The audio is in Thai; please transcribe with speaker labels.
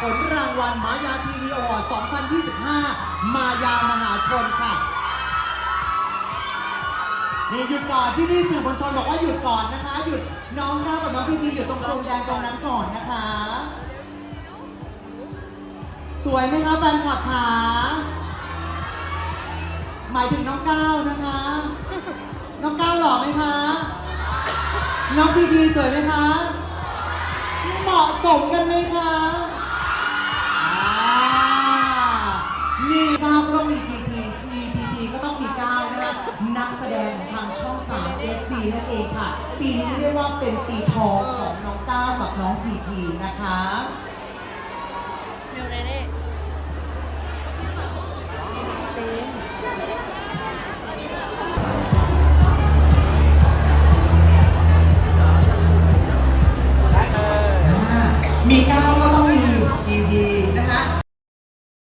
Speaker 1: ผลรางวัลมายาทีวีอวอร์ด2025 มายามหาชนค่ะ นี่หยุดก่อนพี่พี่สื่อมวลชนบอกว่าหยุดก่อนนะคะ หยุดน้องก้าวกับน้องพี่พีหยุดตรงโครงแดงตรงนั้นก่อนนะคะ สวยไหมคะแฟนคลับขาหมายถึงน้องก้าวนะคะ น้องก้าวหล่อไหมคะ น้องพีพีสวยไหมคะ เหมาะสมกันไหมค นักแสดงของทางช่อง 3 SD นั่นเองค่ะ ปีนี้เรียกว่าเป็นปีทองของน้องก้าวกับน้องพีพีนะคะมิวเรเน่มีก้า